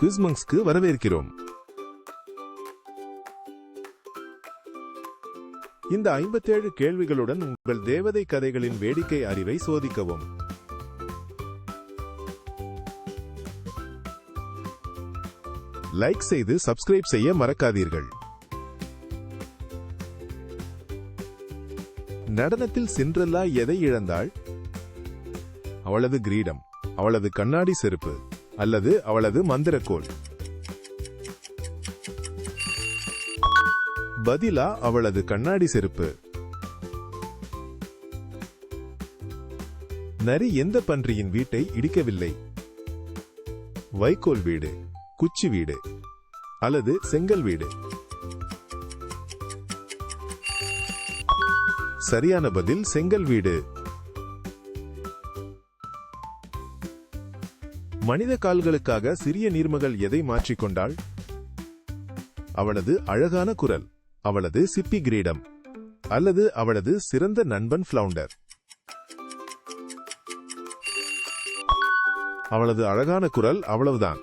குவிஸ்மங்ஸ்க்கு வரவேற்கிறோம். இந்த ஐம்பத்தேழு கேள்விகளுடன் உங்கள் தேவதை கதைகளின் வேடிக்கை அறிவை சோதிக்கவும். லைக் செய்து சப்ஸ்கிரைப் செய்ய மறக்காதீர்கள். நடனத்தில் சிண்ட்ரெல்லா எதை இழந்தாள்? அவளது கிரீடம் அவளது கண்ணாடி செருப்பு. அல்லது அவளது மந்திரக்கோல் பதிலா அவளது கண்ணாடி செருப்பு. நரி எந்த பன்றியின் வீட்டை இடிக்கவில்லை. வைக்கோல் வீடு குச்சி வீடு அல்லது செங்கல் வீடு. சரியான பதில் செங்கல் வீடு. மனித கால்களுக்காக சிறிய நீர்மகள் எதை மாற்றிக்கொண்டாள் அவளது அழகான குரல் அவளது சிப்பி கிரீடம் அல்லது அவளது சிறந்த நண்பன் ஃபிளவுண்டர் அவளது அழகான குரல் அவ்வளவுதான்.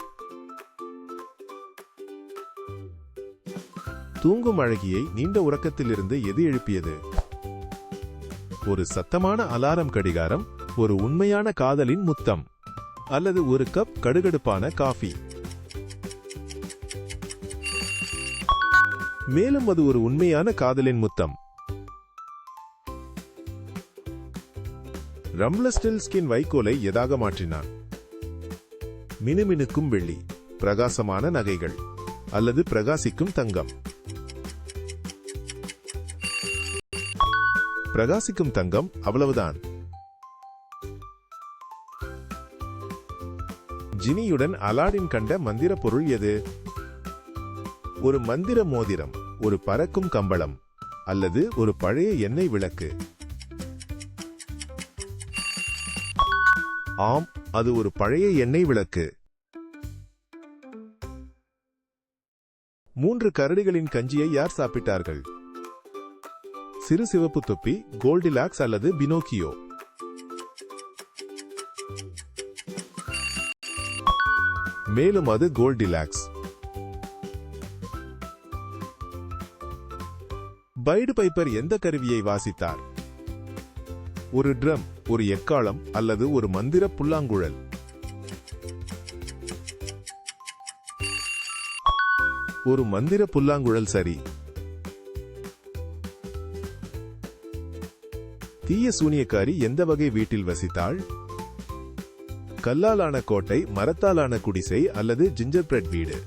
தூங்கும் அழகியை நீண்ட உறக்கத்திலிருந்து எது எழுப்பியது? ஒரு சத்தமான அலாரம் கடிகாரம் ஒரு உண்மையான காதலின் முத்தம். அல்லது ஒரு கப் கடுகடுப்பான காஃபி. மேலும் அது ஒரு உண்மையான காதலின் முத்தம். ரம்லஸ்டில்ஸ்கின் வைக்கோலை எதாக மாற்றினான்? மினுமினுக்கும் வெள்ளி பிரகாசமான நகைகள் அல்லது பிரகாசிக்கும் தங்கம். பிரகாசிக்கும் தங்கம் அவ்வளவுதான். ஜினியுடன் அலாடின் கண்ட மந்திர பொருள் எது? ஒரு மந்திர மோதிரம் ஒரு பறக்கும் கம்பளம் அல்லது ஒரு பழைய எண்ணெய் விளக்கு. ஆம் அது ஒரு பழைய எண்ணெய் விளக்கு. மூன்று கரடிகளின் கஞ்சியை யார் சாப்பிட்டார்கள்? சிறு சிவப்பு தொப்பி கோல்டிலாக்ஸ் அல்லது பினோக்கியோ. மேலும் அது கோல்டிலாக்ஸ் பைடு பைப்பர் எந்த கருவியை வாசித்தார்? ஒரு ட்ரம் ஒரு எக்காளம் அல்லது ஒரு மந்திர புல்லாங்குழல்? ஒரு மந்திர புல்லாங்குழல் சரி. தீய சூனியக்காரி எந்த வகை வீட்டில் வசித்தாள்? கல்லாலான கோட்டை மரத்தாலான குடிசை அல்லது ஜிஞ்சர் பிரெட் வீடு.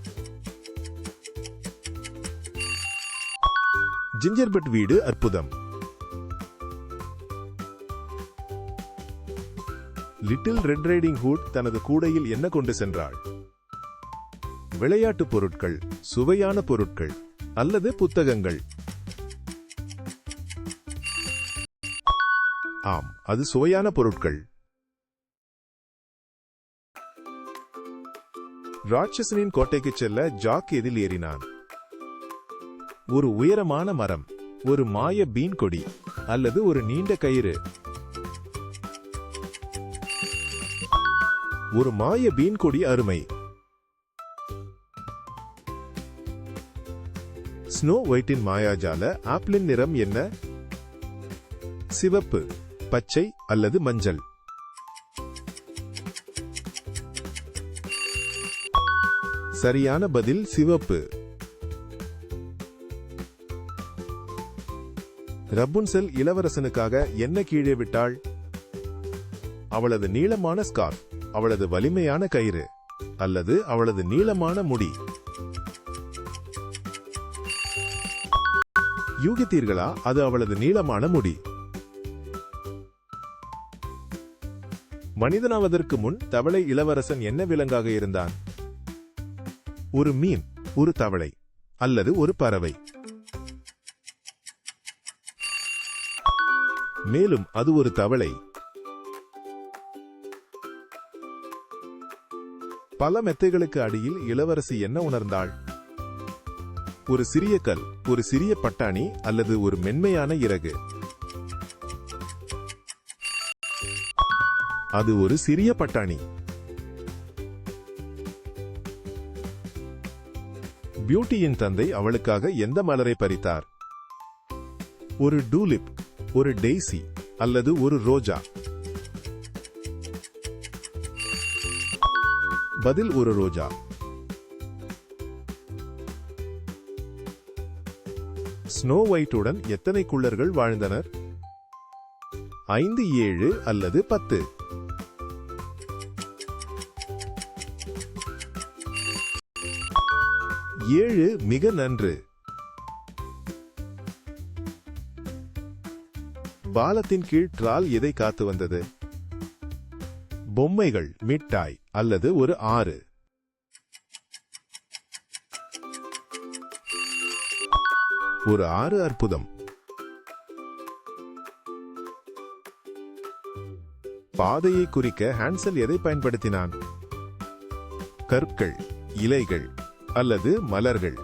ஜிஞ்சர் பிரெட் வீடு அற்புதம். லிட்டில் ரெட் ரைடிங் ஹூட் தனது கூடையில் என்ன கொண்டு சென்றாள்? விளையாட்டு பொருட்கள் சுவையான பொருட்கள் அல்லது புத்தகங்கள். ஆம் அது சுவையான பொருட்கள். ராட்சசனின் கோட்டைக்கு செல்ல ஜாக் எதில் ஏறினான்? ஒரு உயரமான மரம் ஒரு மாய பீன் கொடி அல்லது ஒரு நீண்ட கயிறு. ஒரு மாய பீன் கொடி அருமை. ஸ்னோ ஒயிட்டின் மாயாஜால ஆப்பிளின் நிறம் என்ன? சிவப்பு பச்சை அல்லது மஞ்சள். சரியான பதில் சிவப்பு. ரப்புன்செல் இளவரசனுக்காக என்ன கீழே விட்டாள்? அவளது நீளமான ஸ்கார்ஃப் அவளது வலிமையான கயிறு அல்லது அவளது நீளமான முடி. யூகித்தீர்களா? அது அவளது நீளமான முடி. மனிதனாவதற்கு முன் தவளை இளவரசன் என்ன விலங்காக இருந்தான்? ஒரு மீன் ஒரு தவளை அல்லது ஒரு பறவை. மேலும் அது ஒரு தவளை. பல மெத்தைகளுக்கு அடியில் இளவரசி என்ன உணர்ந்தாள்? ஒரு சிறிய கல் ஒரு சிறிய பட்டாணி அல்லது ஒரு மென்மையான இறகு. அது ஒரு சிறிய பட்டாணி. பியூட்டியின் தந்தை அவளுக்காக எந்த மலரை பறித்தார்? ஒரு டூலிப் ஒரு டெய்சி அல்லது ஒரு ரோஜா? பதில் ஒரு ரோஜா. ஸ்னோ ஒயிட்டுடன் எத்தனை குள்ளர்கள் வாழ்ந்தனர்? ஐந்து ஏழு அல்லது பத்து? ஏழு மிக நன்று. பாலத்தின் கீழ் ட்ரால் எதை காத்து வந்தது? பொம்மைகள் மிட்டாய் அல்லது ஒரு ஆறு? ஒரு ஆறு அற்புதம். பாதையை குறிக்க ஹான்சல் எதை பயன்படுத்தினான்? கற்கள் இலைகள் அல்லது மலர்கள்.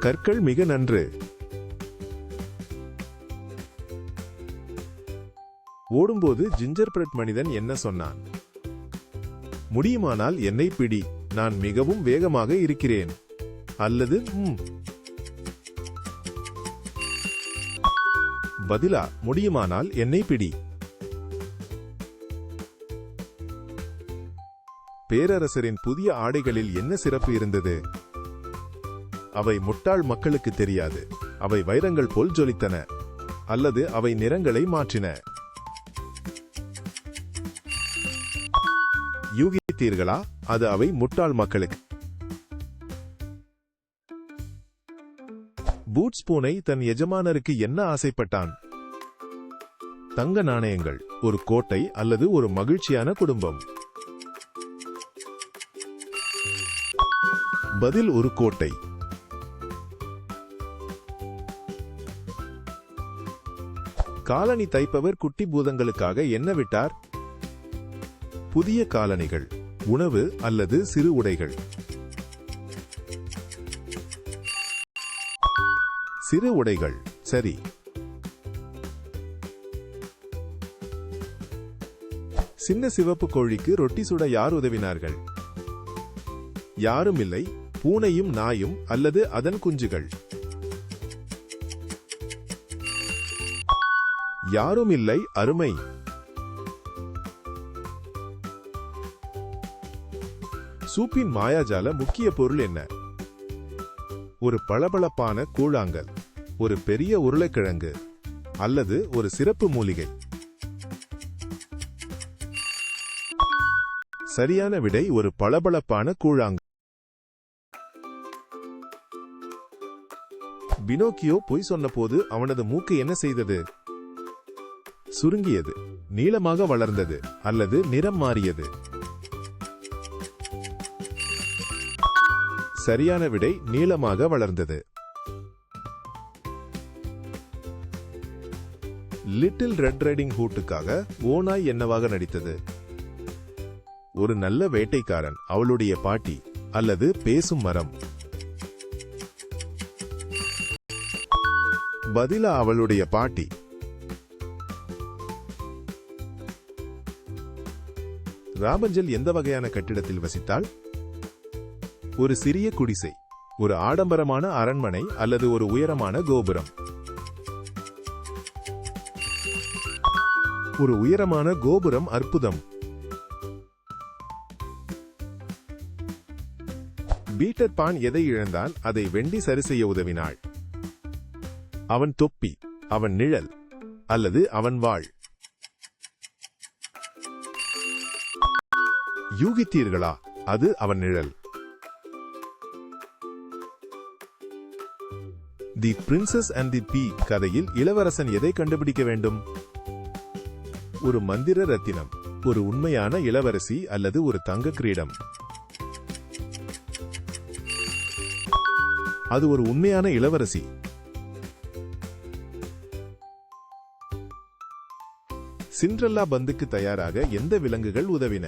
கற்கள் மிக நன்று. ஓடும்போது ஜிஞ்சர் பிரெட் மனிதன் என்ன சொன்னான்? முடியுமானால் என்னை பிடி நான் மிகவும் வேகமாக இருக்கிறேன். அல்லது பதிலா முடியுமானால் என்னை பிடி. பேரரசரின் புதிய ஆடைகளில் என்ன சிறப்பு இருந்தது? அவை முட்டாள் மக்களுக்கு தெரியாது. அவை வைரங்கள் போல் ஜொலித்தன. அல்லது அவை நிறங்களை மாற்றின. யூகித்தீர்களா? அது அவை முட்டாள் மக்களுக்கு. பூட்ஸ் பூனை தன் எஜமானருக்கு என்ன ஆசைப்பட்டான்? தங்க நாணயங்கள் ஒரு கோட்டை அல்லது ஒரு மகிழ்ச்சியான குடும்பம். பதில் ஒரு கோட்டை. காலனி தைப்பவர் குட்டி பூதங்களுக்காக என்ன விட்டார்? புதிய காலணிகள் உணவு அல்லது சிறு உடைகள். சிறு உடைகள் சரி. சின்ன சிவப்பு கோழிக்கு ரொட்டி சுட யார் உதவினார்கள்? யாரும் இல்லை. பூனையும் நாயும் அல்லது அதன் குஞ்சுகள். யாரும் இல்லை அருமை. சூப்பின் மாயாஜால முக்கிய பொருள் என்ன? ஒரு பளபளப்பான கூழாங்கல் ஒரு பெரிய உருளைக்கிழங்கு அல்லது ஒரு சிறப்பு மூலிகை. சரியான விடை ஒரு பளபளப்பான கூழாங்கல். பினோக்கியோ பொய் சொன்னபோது அவனது மூக்கு என்ன செய்தது? சுருங்கியது நீளமாக வளர்ந்தது அல்லது நிறம் மாறியது. சரியான விடை நீளமாக வளர்ந்தது. லிட்டில் ரெட் ரைடிங் ஹூட்டுக்காக ஓனாய் என்னவாக நடித்தது? ஒரு நல்ல வேட்டைக்காரன் அவளுடைய பாட்டி அல்லது பேசும் மரம். பதிலா அவளுடைய பாட்டி. ராபஞ்சல் எந்த வகையான கட்டிடத்தில் வசித்தாள்? ஒரு சிறிய குடிசை ஒரு ஆடம்பரமான அரண்மனை அல்லது ஒரு உயரமான கோபுரம். ஒரு உயரமான கோபுரம் அற்புதம். பீட்டர் பான் எதை இழந்தால் அதை வெண்டி சரி செய்ய உதவினாள். அவன் தொப்பி அவன் நிழல் அல்லது அவன் வாழ் யூகித்தீர்களா? அது அவன் நிழல். The princess and the pea கதையில் இளவரசன் எதை கண்டுபிடிக்க வேண்டும்? ஒரு மந்திர ரத்தினம் ஒரு உண்மையான இளவரசி அல்லது ஒரு தங்க கிரீடம். அது ஒரு உண்மையான இளவரசி சிண்ட்ரல்லா பந்துக்கு தயாராக எந்த விலங்குகள் உதவின?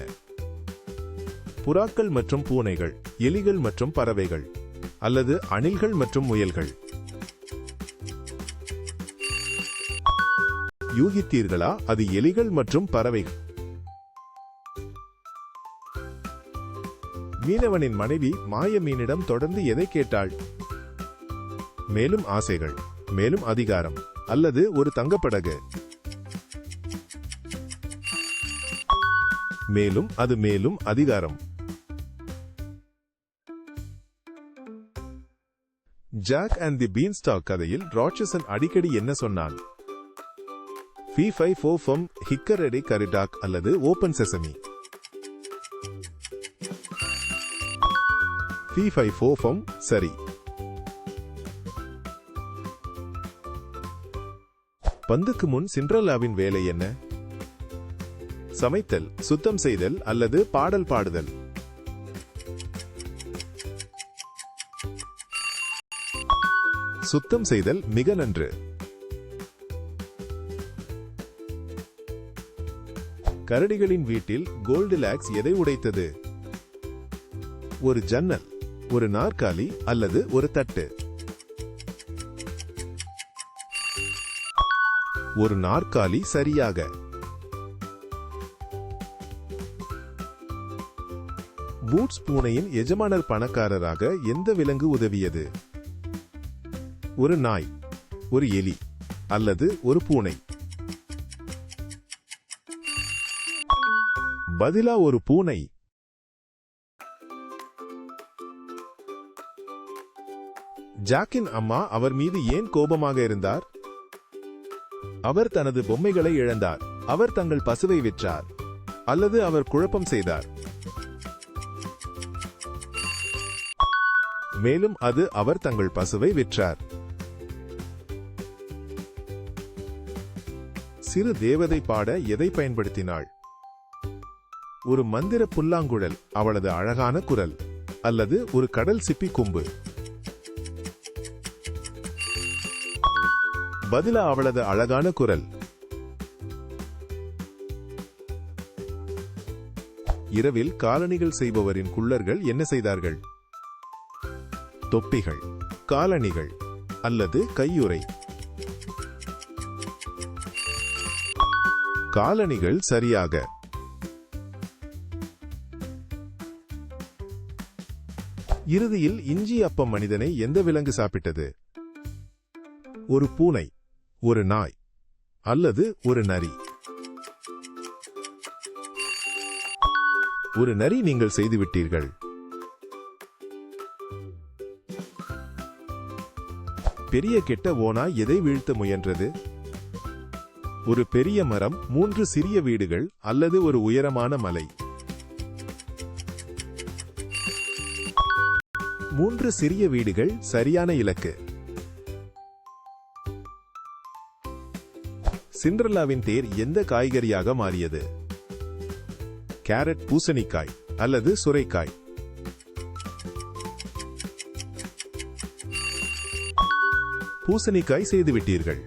புறாக்கள் மற்றும் பூனைகள் எலிகள் மற்றும் பறவைகள் அல்லது அணில்கள் மற்றும் முயல்கள்? யூகித்தீர்களா அது எலிகள் மற்றும் பறவைகள்? மீனவனின் மனைவி மாய மீனிடம் தொடர்ந்து எதை கேட்டாள்? மேலும் ஆசைகள் மேலும் அதிகாரம் அல்லது ஒரு தங்கப்படகு? மேலும் அது மேலும் அதிகாரம். ஜாக் அண்ட் தி பீன்ஸ்டாக் கதையில் ராட்சசன் அடிக்கடி என்ன சொன்னான்? ஃபி ஃபை ஃபோ ஃபம் ஹிக்கரடி கரிடாக் அல்லது ஓபன் செசமி ஃபி ஃபை ஃபோ ஃபம் சரி பந்துக்கு முன் சிண்ட்ரல்லாவின் வேலை என்ன? சமைத்தல் சுத்தம் செய்தல் அல்லது பாடல் பாடுதல். சுத்தம் செய்தல் மிக நன்று. கரடிகளின் வீட்டில் கோல்டு லாக்ஸ் எதை உடைத்தது? ஒரு ஜன்னல் ஒரு நாற்காலி அல்லது ஒரு தட்டு. ஒரு நாற்காலி சரியாக. பூட்ஸ் பூனையின் எஜமானர் பணக்காரராக எந்த விலங்கு உதவியது? ஒரு நாய் ஒரு எலி அல்லது ஒரு பூனை. பதிலா ஒரு பூனை. ஜாக்கின் அம்மா அவர் மீது ஏன் கோபமாக இருந்தார்? அவர் தனது பொம்மைகளை இழந்தார். அவர் தங்கள் பசுவை விற்றார். அல்லது அவர் குழப்பம் செய்தார். மேலும் அது அவர் தங்கள் பசுவை விற்றார். சிறு தேவதை பாட எதை பயன்படுத்தினாள்? ஒரு மந்திர புல்லாங்குழல் அவளது அழகான குரல் அல்லது ஒரு கடல் சிப்பி கொம்பு? பதிலா அவளது அழகான குரல். இரவில் காலணிகள் செய்பவரின் குள்ளர்கள் என்ன செய்தார்கள்? தொப்பிகள் காலணிகள் அல்லது கையுறை. காலணிகள் சரியாக. இறுதியில் இஞ்சி அப்பம் மனிதனை எந்த விலங்கு சாப்பிட்டது? ஒரு பூனை ஒரு நாய் அல்லது ஒரு நரி. ஒரு நரி நீங்கள் செய்துவிட்டீர்கள். பெரிய கெட்ட ஓனா எதை வீழ்த்த முயன்றது? ஒரு பெரிய மரம் மூன்று சிறிய வீடுகள் அல்லது ஒரு உயரமான மலை. மூன்று சிறிய வீடுகள் சரியான இலக்கு. சிண்ட்ரல்லாவின் தேர் எந்த காய்கறியாக மாறியது? கேரட் பூசணிக்காய் அல்லது சுரைக்காய்? பூசணிக்காய் செய்துவிட்டீர்கள்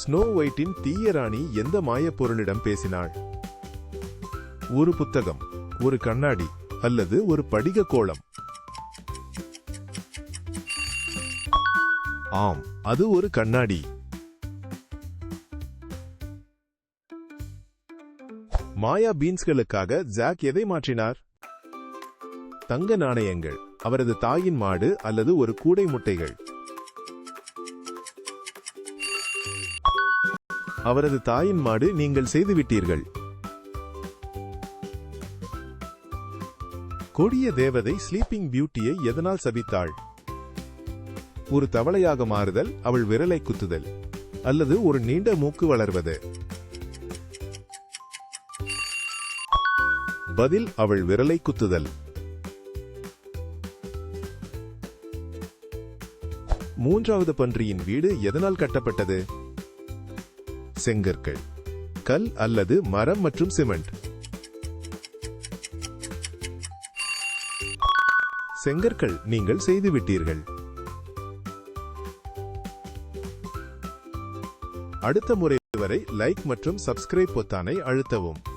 ஸ்னோ ஒயிட்டின் தீய ராணி எந்த மாயப் பொருளிடம் பேசினாள்? ஒரு புத்தகம் ஒரு கண்ணாடி அல்லது ஒரு படிக கோலம்? ஆம் அது ஒரு கண்ணாடி. மாயா பீன்ஸ்களுக்காக ஜாக் எதை மாற்றினார்? தங்க நாணயங்கள் அவரது தாயின் மாடு அல்லது ஒரு கூடை முட்டைகள். அவரது தாயின் மாடு நீங்கள் செய்துவிட்டீர்கள். கொடிய தேவதை ஸ்லீப்பிங் பியூட்டியை எதனால் சபித்தாள்? ஒரு தவளையாக மாறுதல் அவள் விரலை குத்துதல் அல்லது ஒரு நீண்ட மூக்கு வளர்வது. பதில் அவள் விரலை குத்துதல். மூன்றாவது பன்றியின் வீடு எதனால் கட்டப்பட்டது? செங்கற்கள் கல் அல்லது மரம் மற்றும் சிமெண்ட். செங்கற்கள் நீங்கள் செய்துவிட்டீர்கள். அடுத்த முறை வரை லைக் மற்றும் சப்ஸ்கிரைப் பொத்தானை அழுத்தவும்.